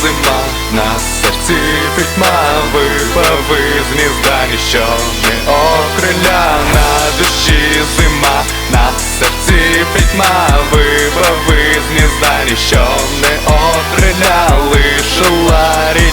зима, на серці пітьма випави із гнізда ніщо не окриля. На душі зима, на серці пітьма випави із гнізда ніщо не окриля. Лишила рідня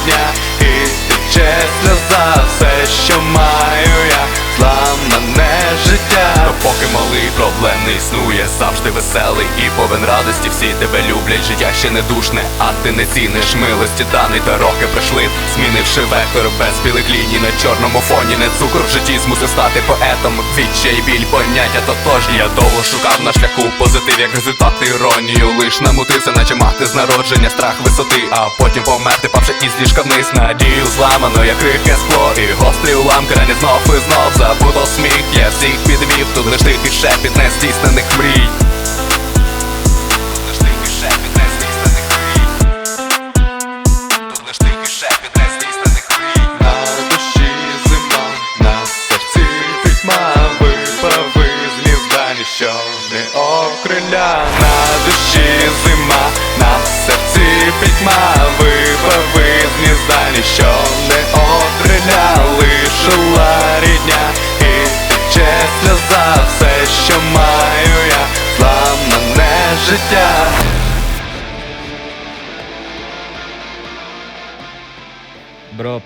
малий проблем не існує, завжди веселий і повен радості. Всі тебе люблять, життя ще не душне, а ти не ціниш милості даний та роки прийшли, змінивши вектор без білих ліній на чорному фоні. Не цукор в житті змусив стати поетом. Відчай біль поняття тотожні. Я довго шукав на шляху позитив, як результат іронію. Лиш намутився, наче мати з народження, страх висоти, а потім померти, павши із ліжка вниз надію зламано, як рихе скло, і гострі уламки рані знов і знов забуто сміх. Я всіх підвів, тут лиш тихий шепіт нездійснених мрій.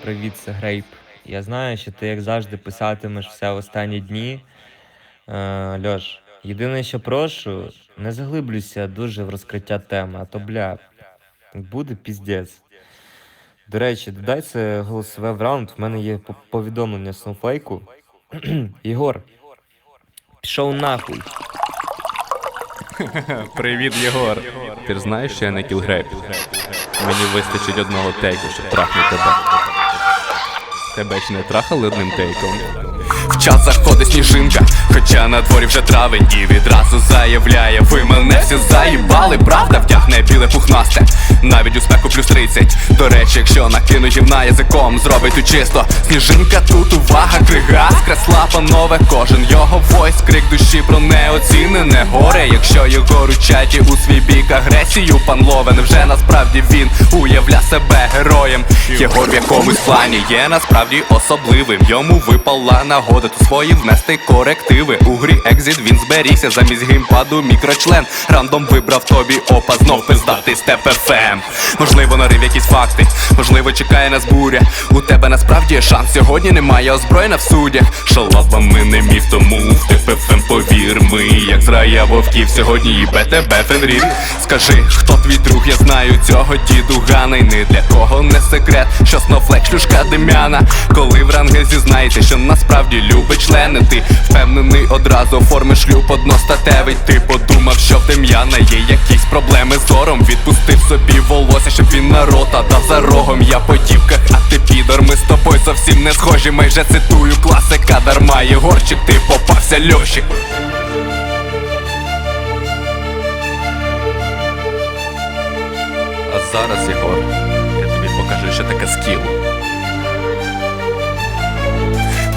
Привіт, це Грейп. Я знаю, що ти, як завжди, писатимеш все останні дні. Е, Льош, єдине, що прошу, не заглиблюйся дуже в розкриття теми, а то бля, буде піздець. До речі, додай це голосове в раунд. В мене є повідомлення Сноуфлейку. Єгор, пішов нахуй. Привіт, Єгор. Ти ж знаєш, що я не кілгрейп. Мені вистачить одного тейку, щоб трахнути тебе. Тебе ж не трахали одним тейком. Час заходить сніжинка, хоча на дворі вже травень і відразу заявляє, ви мене всі заїбали, правда втягне біле пухнасте, навіть у спеку плюс 30 До речі, якщо накину гівна язиком, зробить тут чисто. Сніжинка тут увага, крига, скресла панове, кожен його войс, крик душі про неоцінене горе. Якщо його у чаті у свій бік агресію, пан Ловен вже насправді він уявля себе героєм. Його в якомусь плані є насправді особливим. Йому випала нагода тут свої внести корективи. У грі екзит він зберігся замість геймпаду мікрочлен. Рандом вибрав тобі опа, знов пиздатий степ ФМ. Можливо, нарив якісь факти, можливо, чекає нас буря. У тебе насправді є шанс. Сьогодні немає озброєна в судях. Шалабами не міф, тому в ТПФМ повір. Ми, як зрая вовків, сьогодні їбе тебе фенрір. Скажи, хто твій друг, я знаю цього діду Гана. І не для кого не секрет, що снофлек шлюшка дем'яна. Коли в ранги зізнаєте, що насправді любить члени, ти впевнений одразу оформиш шлюб одностатевий. Ти подумав, що в Дем'яна є якісь проблеми з зором. Відпустив собі волосся, щоб він на рота дав за рогом. Я по дівках, а ти підор. Ми з тобою зовсім не схожі. Майже цитую класика дарма. Єгорчик, ти попався льощик. А зараз, Єгор, я тобі покажу, що таке скіл.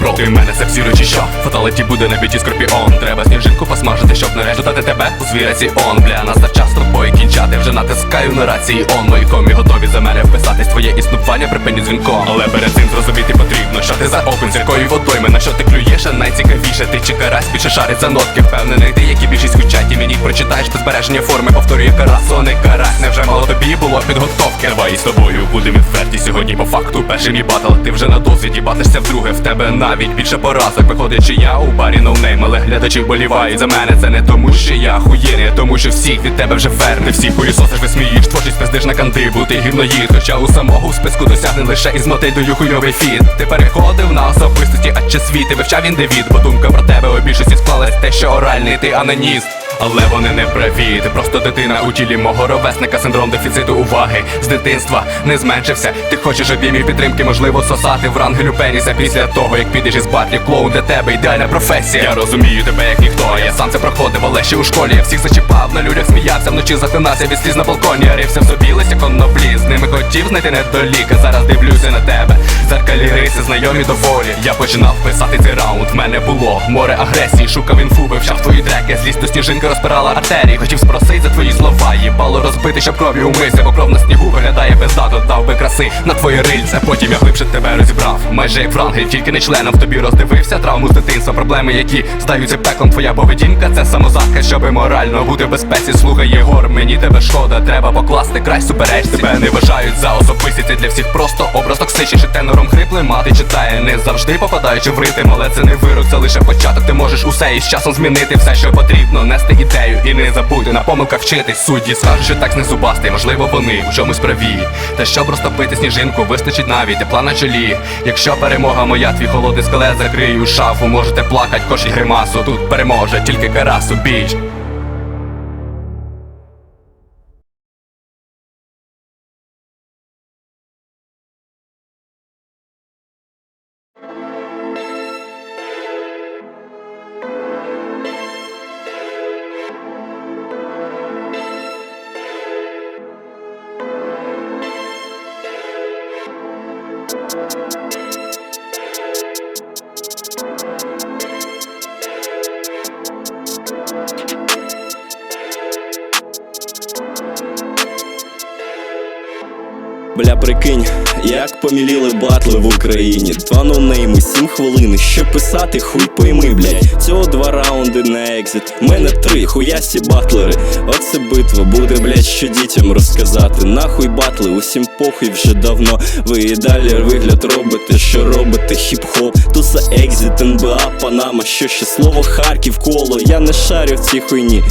Проти мене це всі речі, що? Фаталіті буде на біті скорпіон. Треба сніжинку посмажити, щоб нарешті дати тебе у свій раціон. Бля, настав час з тобою кінчати Вже натискаю на рації он Мої комі готові за мене вписатись Твоє існування припиню дзвінком. Але перед цим зрозуміти потрібно, що ти за окунь зіркою водойми На що ти клюєш, а найцікавіше Ти чи карась більше шарить за нотки. Впевнений ти, які більшість у чаті Мені прочитаєш без збереження форми. Повторює карасо, не карась Невже мало тобі було підготовки Давай з тобою будемо відверті сьогодні по факту. Перший мій батл, ти вже на досвіді батишся вдруге. В тебе навіть більше поразок Виходить, чи я у барі ноунейм Але глядачі болівають за мене. Це не тому, що я хуєний, а тому, що всіх від тебе вже фер Не всіх хуєсосиш висмієш, творчість пиздиш на канти Бути гівноїд, хоча у самого списку досягне лише із мотидою хуйовий фіт. Ти переходив на особистості, а чи світи вивчав індивід? Бо думка про тебе у більшості склалась те, що оральний ти аноніст але вони не праві, ти просто дитина у тілі мого ровесника, синдром дефіциту уваги з дитинства не зменшився. Ти хочеш обіймів підтримки, можливо, сосати в рангелю пеніса після того, як підеш із батлів клоун для тебе ідеальна професія. Я розумію тебе, як ніхто. Я сам це проходив, але ще у школі я всіх зачіпав, на людях сміявся, вночі захлинався від сліз на балконі, я рився в собі листя коноплі. З ними хотів знайти недоліка, зараз дивлюся на тебе. Зеркалі риси, знайомі доволі. Я починав писати цей раунд. В мене було море агресії, шукав інфу, вивчав твої треки. Злість сніжинка трішки розпирала артерії Хотів спросить за твої слова, їбало розбити, щоб кров'ю умився, бо кров на снігу виглядає бездато, дав би краси на твоє рильце, потім я глибше тебе розібрав. Майже як франги, тільки не членом в тобі роздивився травму з дитинства, проблеми, які здаються пеклом. Твоя поведінка, це самозахист, щоби морально бути в безпеці. Слухай, Єгор, мені тебе шкода, треба покласти край супереч. Тебе не вважають за особистість, для всіх просто образ токсичний, тенором хриплий мати читає, не завжди попадаючи в ритм, але це не вирок, це лише початок. Ти можеш усе і з часом змінити все, що потрібно, нести ідею і не забути на помилках вчитись. Судді скажуть, що так не зубастий, можливо, вони у чомусь праві. Та щоб розтопити сніжинку, вистачить навіть тепла на чолі. Якщо перемога моя, твій холодний скелет закрию шафу, можете плакать, коші гримасу. Тут переможе тільки карасу біч. Бля, прикинь, як поміліли батли в Україні. Два ноунейми, сім хвилин. Що писати, хуй пойми, блядь. Цього два раунди на екзит. Мене три, хуясі батлери. Оце битва буде, блядь, що дітям розказати. Нахуй батли, усім похуй вже давно. Ви і далі вигляд робите, що робите, хіп-хоп. Туса екзит, НБА, Панама, що ще слово Харків, коло. Я не шарю в цій хуйні,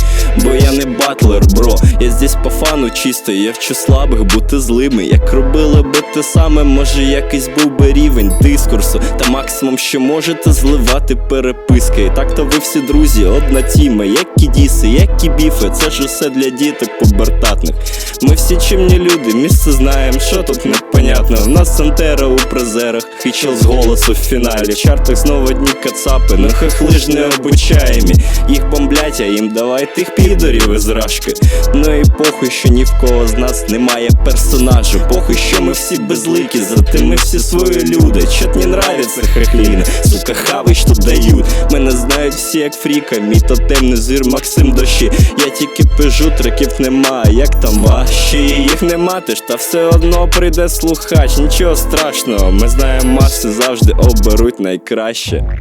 бо я не батлер, бро. Я здесь по фану чисто, я вчу слабих бути злими. Як робили би те саме, може якийсь був би рівень дискурсу. Та максимум, що можете зливати переписки. І так то ви всі друзі, одна тіма, які діси, які біфи, це ж усе для діток побертатних. Ми всі чимні люди, місце знаємо, що тут непонятно. В нас Сантера у призерах, хичел з голосу в фіналі. В чартах знову одні кацапи, ну хахли ж не обучаємі. Їх бомблять, а їм давай тих підорів із рашки. Ну і похуй, що ні в кого з нас немає персонажу. Похуй, що ми всі безликі, зате ми всі свої люди. Чот не нравится хрехліна, сука, хавай, що дають. Мене знають всі як фріка, мій тотемний зір Максим дощі. Я тільки пижу, треків нема, як там ваші їх не матиш, та все одно прийде слухач, нічого страшного. Ми знаємо, маси завжди оберуть найкраще.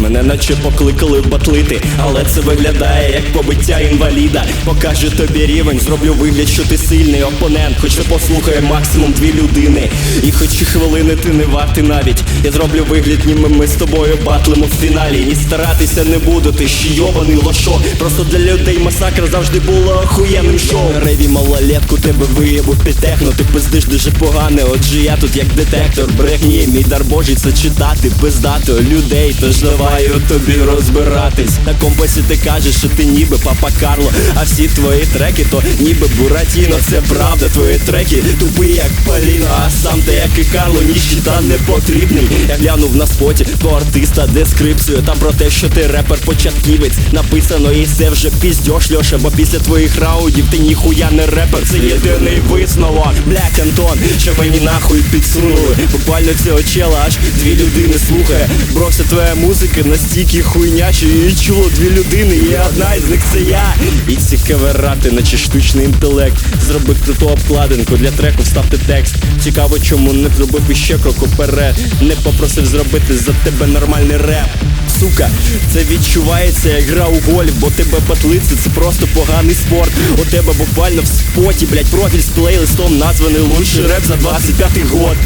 Мене наче покликали батлити, але це виглядає як побиття інваліда. Покажу тобі рівень, зроблю вигляд, що ти сильний опонент, хоч послухає максимум дві людини. І хоч і хвилини ти не вартий навіть. Я зроблю вигляд, ніби ми з тобою батлимо в фіналі. Ні старатися не буду, ти ще йобаний лошо. Просто для людей масакра завжди було охуєнним шоу. Реві малолетку, тебе виєбу під техно, ти пиздиш дуже погане. Отже, я тут як детектор брехні, мій дар божий це читати, пиздати людей, тож давай у тобі розбиратись. На компасі ти кажеш, що ти ніби папа Карло, а всі твої треки, то ніби Буратіно, це правда, твої треки тупі, як Поліно, а сам ти як і Карло, ніщита не потрібний. Я глянув на споті по артиста дескрипцію Там про те, що ти репер початківець Написано і це вже піздьош, Льоша, бо після твоїх раундів ти ніхуя не репер, це єдиний висновок. Блять, Антон, що мені нахуй підсунули. Буквально цього чела аж дві людини слухає. Бро, вся твоя музика настільки хуйня, що її чуло дві людини, і одна із них це я. І ці каверати, наче штучний інтелект. Зроби круту обкладинку для треку, вставте текст. Цікаво, чому не зробив іще крок уперед. Не попросив зробити за тебе нормальний реп. Сука, це відчувається як гра у гольф, бо тебе батлиці це просто поганий спорт. У тебе буквально в споті, блять, профіль з плейлистом названий лучший реп за 25-й год.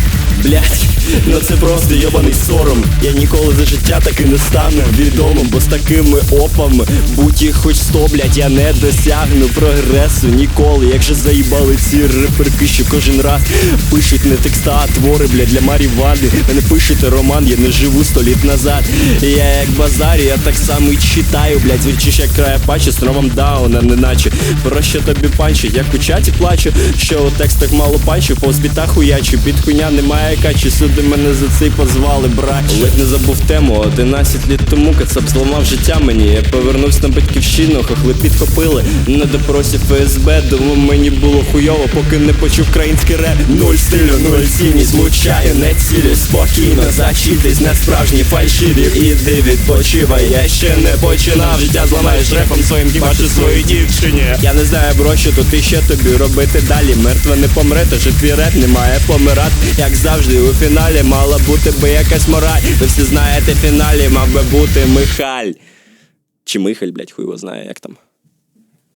Блять, ну це просто йобаний сором. Я ніколи за життя таки не стану відомим, бо з такими опами будь їх хоч сто, блять, я не досягну прогресу ніколи. Як же заїбали ці реперки, що кожен раз пишуть не текста, а твори, блять, для Марі Ванди. Мене пишете роман, я не живу сто літ назад. Я як базарі, я так само і читаю, блять, звучиш як края паче з ромом дауна, неначе про що тобі панчить, як у чаті плачу, що у текстах мало панчу, повз біта хуячу, під хуйня немає качі, сюди люди мене за це й позвали, брат. Ледь не забув тему, 11 літ тому кацап зламав життя мені. Я повернувся на батьківщину, хохли підхопили. На допросі ФСБ, думав мені було хуйово, поки не почув український реп. Нуль стилю, нуль цінність, влучаю, не цілю, спокійно зачитись на справжні фальшиві. Іди відпочивай, я ще не починав. Життя зламаєш репом своїм хіба що своїй дівчині. Я не знаю, бро, що тут іще тобі робити далі. Мертве не помре, тож і твій реп не має помирати. Як завжди, у фіналі мала бути би якась мораль. Ви всі знаєте, фіналі мав би бути Михаль. Чи Михаль, блять, хуй його знає, як там.